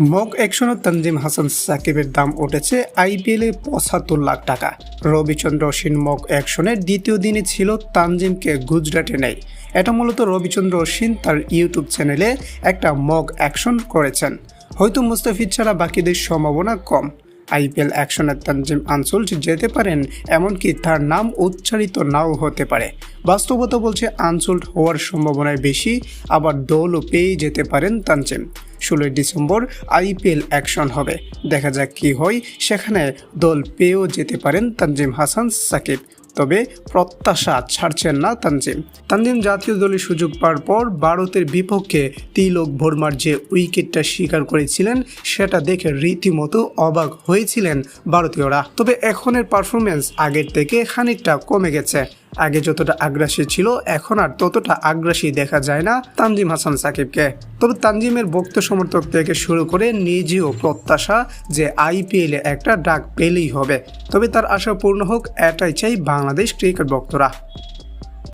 Mug একশনে Tanzim Hasan সাকিবের দাম উঠেছে আইপিএলে পঁচাত্তর লাখ টাকা। রবিচন্দ্র অশ্বিন মগ একশনের দ্বিতীয় দিনে ছিল তানজিমকে গুজরাটে নেই এটা মূলত রবিচন্দ্র অশ্বিন তার ইউটিউব চ্যানেলে একটা মগ অ্যাকশন করেছেন। হয়তো মুস্তাফিজ ছাড়া বাকিদের সম্ভাবনা কম। আইপিএল অ্যাকশনের তানজিম আনসুল যেতে পারেন, এমনকি তার নাম উচ্চারিত নাও হতে পারে। বাস্তবতা বলছে আনসুল্ট হওয়ার সম্ভাবনায় বেশি, আবার দলও পেয়ে যেতে পারেন তানজিম। ষোলোই ডিসেম্বর আইপিএল অ্যাকশন হবে। দেখা যাক কি হয়। সেখানে দল পেয়েও যেতে পারেন তানজিম হাসান, সাকিব। তবে প্রত্যাশা ছাড়ছেন না তানজিম। তানজিম জাতীয় দলে সুযোগ পাওয়ার পর ভারতের বিপক্ষে তিলক ভর্মার যে উইকেটটা স্বীকার করেছিলেন, সেটা দেখে রীতিমতো অবাক হয়েছিলেন ভারতীয়রা। তবে এখনের পারফরমেন্স আগের থেকে খানিকটা কমে গেছে। আগে যতটা আগ্রাসী ছিল, এখন আর ততটা আগ্রাসী দেখা যায় না তানজিম হাসান সাকিবকে। তবে তানজিমের ভক্ত সমর্থক থেকে শুরু করে নিজেও প্রত্যাশা যে আইপিএলে একটা ডাক পেলেই হবে। তবে তার আশা পূর্ণ হোক, এটাই চাই বাংলাদেশ ক্রিকেট ভক্তরা